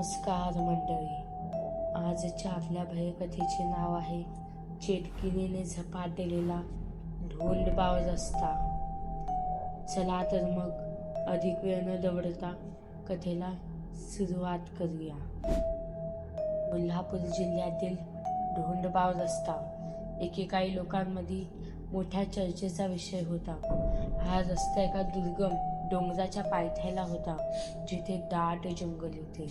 नमस्कार मंडळी. आजच्या आपल्या भयकथेचे नाव आहे चेटकिनीने झपाटलेला ढोलबाव रस्ता. चला तर मग अधिक वेळ न दवडता कथेला सुरुवात करूया. कोल्हापूर जिल्ह्यातील ढोंडबाव रस्ता एकेकाळी लोकांमध्ये मोठ्या चर्चेचा विषय होता. हा रस्ता एका दुर्गम डोंगराच्या पायथ्याला होता जिथे दाट जंगल होते.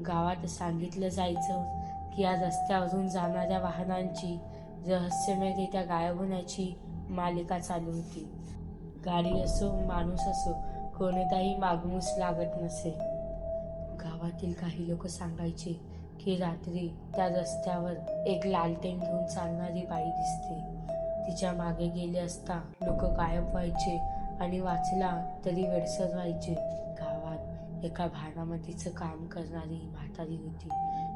गावात सांगितलं जायचं की या रस्त्यावरून जाणाऱ्या वाहनांची रहस्यमयरित्या गायब होण्याची मालिका चालू होती. गाडी असो माणूस असो कोणताही मागमूस लागत नसे. गावातील काही लोक सांगायचे की रात्री त्या रस्त्यावर एक लालटेन घेऊन चालणारी बाई दिसते. तिच्यामागे गेले असता लोक गायब व्हायचे आणि वाचला तरी वेडसर व्हायचे. गावात एका भारामतीचं काम करणारी म्हातारी होती.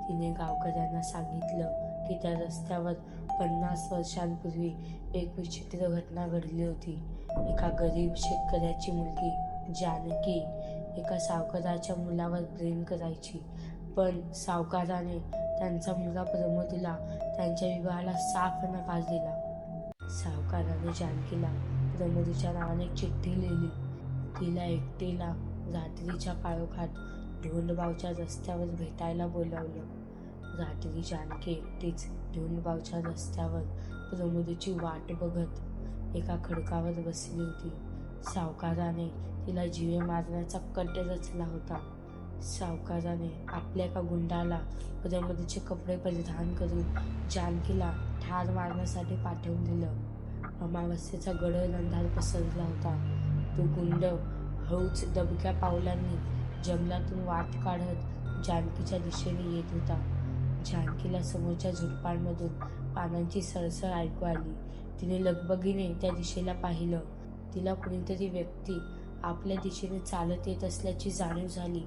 तिने गावकऱ्यांना सांगितलं की त्या रस्त्यावर पन्नास वर्षांपूर्वी एक विचित्र घटना घडली होती. एका गरीब शेतकऱ्याची मुलगी जानकी एका सावकाराच्या मुलावर प्रेम करायची. पण सावकाराने त्यांचा मुलगा प्रमोदला त्यांच्या विवाहाला साफ नकार दिला. सावकाराने जानकीला प्रमोदच्या नावाने चिठ्ठी लिहिली. तिला एकटीला रात्रीच्या काळोखात ढोलबावच्या रस्त्यावर भेटायला बोलावलं. रात्री जानकी एकटीच ढोलबावच्या रस्त्यावर प्रमोदची वाट बघत एका खडकावर बसली होती. सावकाराने तिला जीवे मारण्याचा कट रचला होता. सावकाराने आपल्या एका गुंडाला प्रमोदचे कपडे परिधान करून जानकीला ठार मारण्यासाठी पाठवून दिलं. अमावस्येचा गडद अंधार पसरला होता. तो गुंड हळूच दबक्या पावलांनी जंगलातून वाट काढत जानकीच्या दिशेने येत होता. जानकीला समोरच्या झुडपांमधून पानांची सळसळ ऐकू आली. तिने लगबगीने त्या दिशेला पाहिलं. तिला कुणीतरी व्यक्ती आपल्या दिशेने चालत येत असल्याची जाणीव झाली.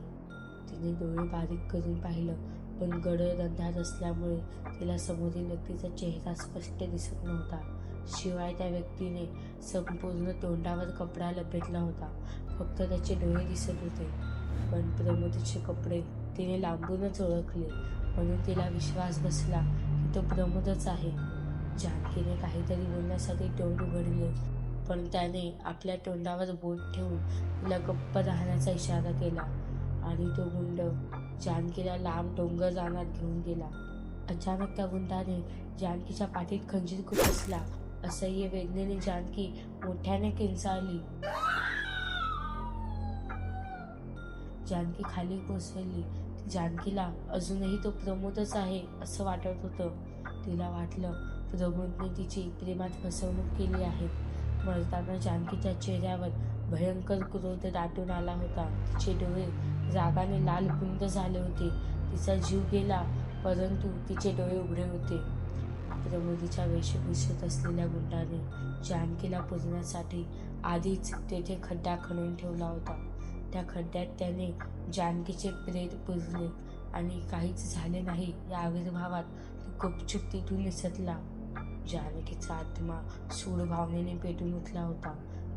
तिने डोळे बारीक करून पाहिलं पण गडद अंधार असल्यामुळे तिला समोरील व्यक्तीचा चेहरा स्पष्ट दिसत नव्हता. शिवाय त्या व्यक्तीने संपूर्ण तोंडावर कपडा लपेटला होता. फक्त त्याचे डोळे दिसत होते. पण प्रमोदचे कपडे तिने लांबूनच ओळखले. म्हणून तिला विश्वास बसला की तो प्रमोदच आहे. जानकीने काहीतरी बोलण्यासाठी तोंड उघडले. पण त्याने आपल्या तोंडावर बोट ठेवून तिला गप्प राहण्याचा इशारा केला आणि तो गुंड जानकीला लांब डोंगर रानात घेऊन गेला. अचानक त्या गुंडाने जानकीच्या पाठीत खंजीर खुपसला. असह्य वेदनेने जानकी मोठ्याने किंचाळली. जानकी खाली कोसळली. जानकीला अजूनही तो प्रमोदच आहे असं वाटत होतं. तिला वाटलं प्रमोदने तिची प्रेमात फसवणूक केली आहे. मरताना जानकीच्या चेहऱ्यावर भयंकर क्रोध दाटून आला होता. तिचे डोळे रागाने लाल झाले होते. तिचा जीव गेला परंतु तिचे डोळे उघडे होते. प्रमोदीच्या वेशभूषेत असलेल्या गुंडाने जानकीला पुजण्यासाठी आधीच तेथे खड्डा खणून ठेवला होता. त्या खड्ड्यात त्याने जानकीचे प्रेत पुजले आणि काहीच झाले नाही या आविर्भावात तो गुपचूप तिथून निसटला. जानकीचा आत्मा सूड भावनेने पेटून उठला होता.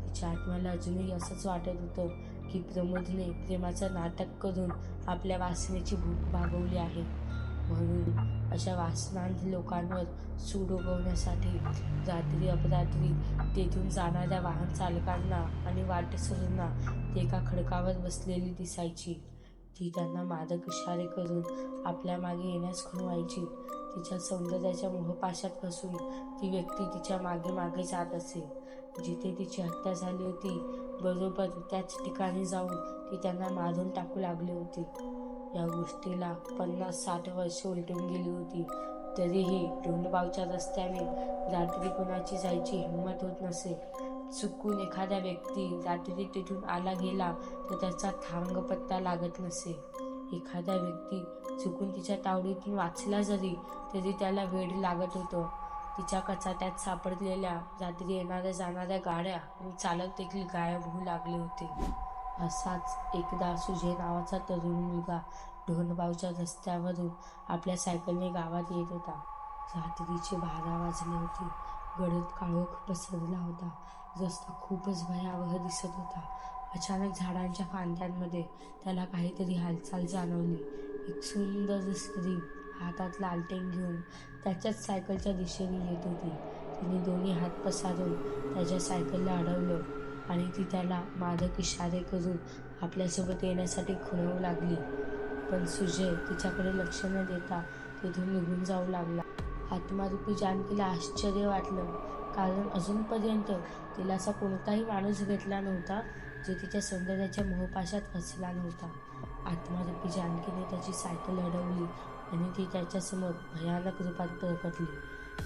तिच्या आत्म्याला अजूनही असंच वाटत होतं की प्रमोदने प्रेमाचं नाटक करून आपल्या वासनेची भूक भागवली आहे. म्हणून अशा वासनांत लोकांवर सूड उगवण्यासाठी रात्री अपरात्री तेथून जाणाऱ्या वाहन चालकांना आणि वाटसरूंना ते एका खडकावर बसलेली दिसायची. ती त्यांना मादक इशारे करून आपल्या मागे येण्यास खुणवायची तिच्या सौंदर्याच्या मोहपाशात फसून ती व्यक्ती तिच्यामागे मागे जात असे. जिथे तिची हत्या झाली होती बरोबर त्याच ठिकाणी जाऊन ती त्यांना मारून टाकू लागली होती. या गोष्टीला पन्नास साठ वर्ष उलटून गेली होती. तरीही ढोंडबावच्या रस्त्याने रात्री कुणाची जायची हिंमत होत नसे. चुकून एखाद्या व्यक्ती रात्री तिथून आला गेला तर त्याचा थांग पत्ता लागत नसे. एखादा व्यक्ती चुकून तिच्या तावडीतून वाचला जरी तरी त्याला वेळ लागत होतं. तिच्या कचाट्यात सापडलेल्या रात्री येणाऱ्या जाणाऱ्या गाड्या आणि चालक देखील गायब होऊ लागले होते. असाच एकदा सुजय नावाचा तरुण मुलगा ढोलबावच्या रस्त्यावरून आपल्या सायकलने गावात येत होता. रात्रीचे बारा वाजले होते. गडद काळोख पसरला होता. रस्ता खूपच भयावह दिसत होता. अचानक झाडांच्या फांद्यांमध्ये त्याला काहीतरी हालचाल जाणवली. एक सुंदर स्त्री हातात लालटेन घेऊन त्याच्याच सायकलच्या दिशेने येत होती. तिने दोन्ही हात पसारून त्याच्या सायकलला अडवलं. आणि ती त्याला मादक इशारे करून आपल्यासोबत येण्यासाठी खुणवू लागली. पण सुजय तिच्याकडे लक्ष न देता तिथून निघून जाऊ लागला. आत्मारूपी जानकीला आश्चर्य वाटलं. कारण अजूनपर्यंत तिला असा कोणताही माणूस भेटला नव्हता जो तिच्या सौंदर्याच्या मोहपाशात फसला नव्हता. आत्मारूपी जानकीने त्याची सायकल अडवली आणि ती त्याच्यासमोर भयानक रूपात प्रकटली.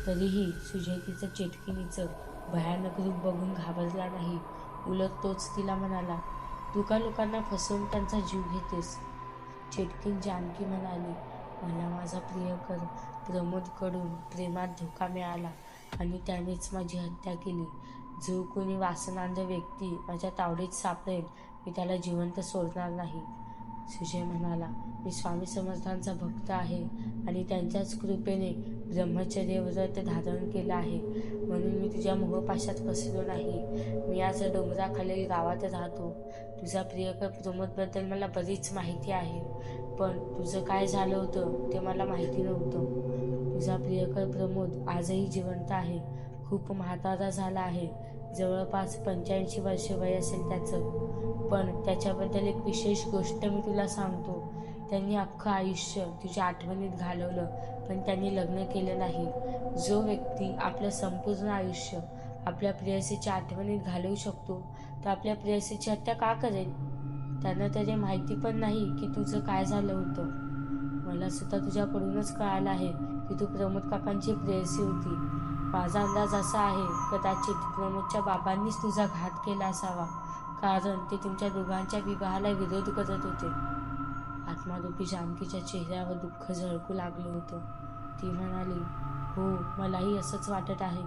तरीही सुजय तिचं चेटकिनीचं भयानक रूप बघून घाबरला नाही. उलट तोच तिला म्हणाला तू का लोकांना फसवून त्यांचा जीव घेतेस. चेटकीन जानकी म्हणाली मला माझा प्रियकर प्रमोदकडून प्रेमात धोका मिळाला आणि त्यानेच माझी हत्या केली. जो कोणी वासनांध व्यक्ती माझ्या तावडीत सापडेल मी त्याला जिवंत सोडणार नाही. सुजय म्हणाला मी स्वामी समर्थांचा भक्त आहे आणि त्यांच्याच कृपेने ब्रह्मचर्य व्रत धारण केलं आहे. म्हणून मी तुझ्या मोहपाशात फसलो नाही. मी आज डोंगराखालील गावात राहतो. तुझा प्रियकर प्रमोदबद्दल मला बरीच माहिती आहे. पण तुझं काय झालं होतं ते मला माहिती नव्हतं. तुझा प्रियकर प्रमोद आजही जिवंत आहे. खूप म्हातारा झाला आहे. जवळपास पंच्याऐंशी वर्षे वय असेल त्याचं. पण त्याच्याबद्दल एक विशेष गोष्ट मी तुला सांगतो. त्यांनी अख्खं आयुष्य तुझ्या आठवणीत घालवलं पण त्यांनी लग्न केलं नाही. जो व्यक्ती आपलं संपूर्ण आयुष्य आपल्या प्रेयसीच्या आठवणीत घालवू शकतो तर आपल्या प्रेयसीची हत्या का करेल? त्यांना तरी माहिती पण नाही की तुझं काय झालं होतं. मला सुद्धा तुझ्याकडूनच कळालं आहे की तू प्रमोद काकांची प्रेयसी होती. माझा अंदाज असा आहे कदाचित प्रमोदच्या बाबांनीच तुझा घात केला असावा कारण ते तुमच्या दोघांच्या विवाहाला विरोध करत होते. आत्मारूपी जानकीच्या चेहऱ्यावर दुःख झळकू लागलं होतं. ती म्हणाली हो मलाही असंच वाटत आहे.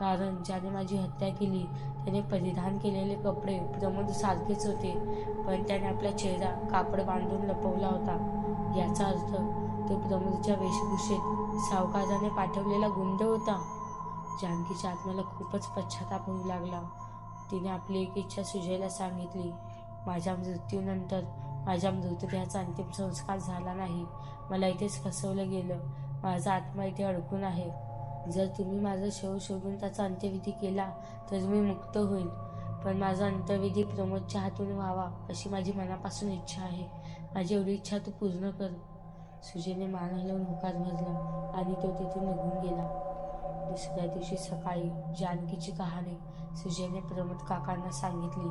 कारण ज्याने माझी हत्या केली त्याने परिधान केलेले कपडे प्रमोद सारखेच होते. पण त्याने आपला चेहरा कापड बांधून लपवला होता. याचा अर्थ तो प्रमोदच्या वेशभूषेत सावकाराने पाठवलेला गुंड होता. जानकीच्या आत्म्याला खूपच पश्चाताप होऊ लागला. तिने आपली एक इच्छा सुजयला सांगितली माझ्या मृत्यूनंतर माझ्या मृतदेहाचा अंतिम संस्कार झाला नाही. मला इथेच फसवलं गेलं. माझा आत्मा इथे अडकून आहे. जर तुम्ही माझं शव शोधून त्याचा अंत्यविधी केला तर मी मुक्त होईल. पण माझा अंत्यविधी प्रमोदच्या हातून व्हावा अशी माझी मनापासून इच्छा आहे. माझी एवढी इच्छा तू पूर्ण कर. सुजयने मान हलवून होकार भरला आणि तो तिथून निघून गेला. दुसऱ्या दिवशी सकाळी जानकीची कहाणी सुजयने प्रमोद काकांना सांगितली.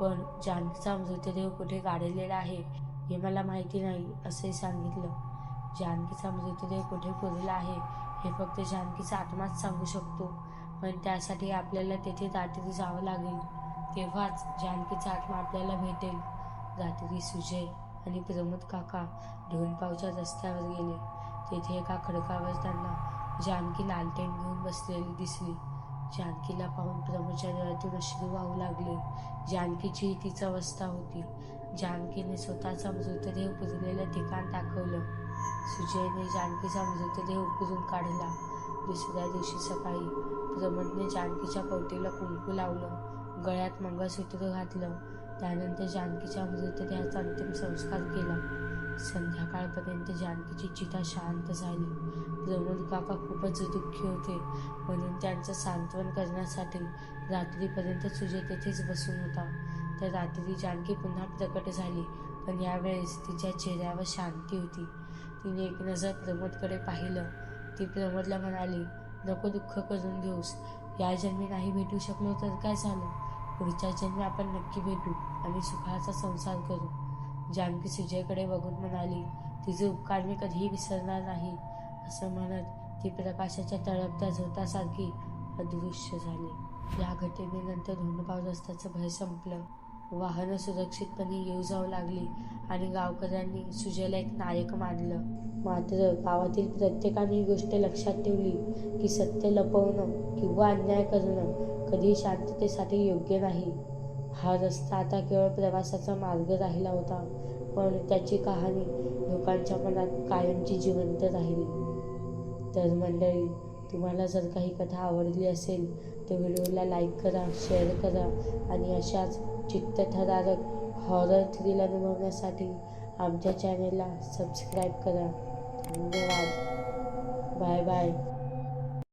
पण जानकीचा मृतदेह कुठे गाडलेला आहे हे मला माहिती नाही असे सांगितलं. जानकीचा मृतदेह कुठे पुरला आहे हे फक्त जानकीचा आत्माच सांगू शकतो. पण त्यासाठी आपल्याला तेथे रात्री जावं लागेल. तेव्हाच जानकीचा आत्मा आपल्याला भेटेल. रात्री सुजय आणि प्रमोद काका ढोणपावच्या रस्त्यावर गेले. तेथे एका खडकावर त्यांना जानकी लालटेन घेऊन बसलेली दिसली. जानकीला पाहून प्रमोदच्या डोळ्यातून अश्रू वाहू लागले. जानकीची तीच अवस्था होती. जानकीने स्वतःचा मृतदेह पुरलेलं ठिकाण दाखवलं. सुजयने जानकीचा मृतदेह उकरून काढला. दुसऱ्या दिवशी सकाळी प्रमोदने जानकीच्या कवटीला कुंकू लावलं गळ्यात मंगळसूत्र घातलं. त्यानंतर जानकीच्या मृतदेहाचा अंतिम संस्कार केला. संध्याकाळपर्यंत जानकीची चिता शांत झाली. प्रमोद काका खूपच दुःखी होते. म्हणून त्यांचं सांत्वन करण्यासाठी रात्रीपर्यंत सुजय तेथेच बसून होता. तर रात्री जानकी पुन्हा प्रकट झाली पण यावेळेस तिच्या चेहऱ्यावर शांती होती. तिने एक नजर प्रमोदकडे पाहिलं. ती प्रमोदला म्हणाली नको दुःख करून घेऊस. या जन्मी नाही भेटू शकलो तर काय झालं? पुढच्या जन्मी आपण नक्की भेटू आणि सुखाचा संसार करू. जानकी सुजयकडे बघून म्हणाली तिचे उपकार मी कधीही विसरणार नाही. असं म्हणत ती प्रकाशाच्या तळपत्या झोतासारखी अदृश्य झाली. या घटनेनंतर धोंडपाव रस्त्याचं भय संपलं. वाहनं सुरक्षितपणे येऊ जाऊ लागली आणि गावकऱ्यांनी सुजयला एक नायक मानलं. मात्र गावातील प्रत्येकाने ही गोष्ट लक्षात ठेवली की सत्य लपवणं किंवा अन्याय करणं कधी शांततेसाठी योग्य नाही. हा रस्ता आता केवळ प्रवासाचा मार्ग राहिला होता पण त्याची कहाणी लोकांच्या मनात कायमची जिवंत राहिली. तर मंडळी तुम्हाला जर काही कथा आवडली असेल तर व्हिडिओला लाईक करा शेअर करा आणि अशाच चित्तथरारक हॉरर थ्रिल अनुभवण्यासाठी आमच्या चॅनेलला सबस्क्राईब करा. धन्यवाद. Bye bye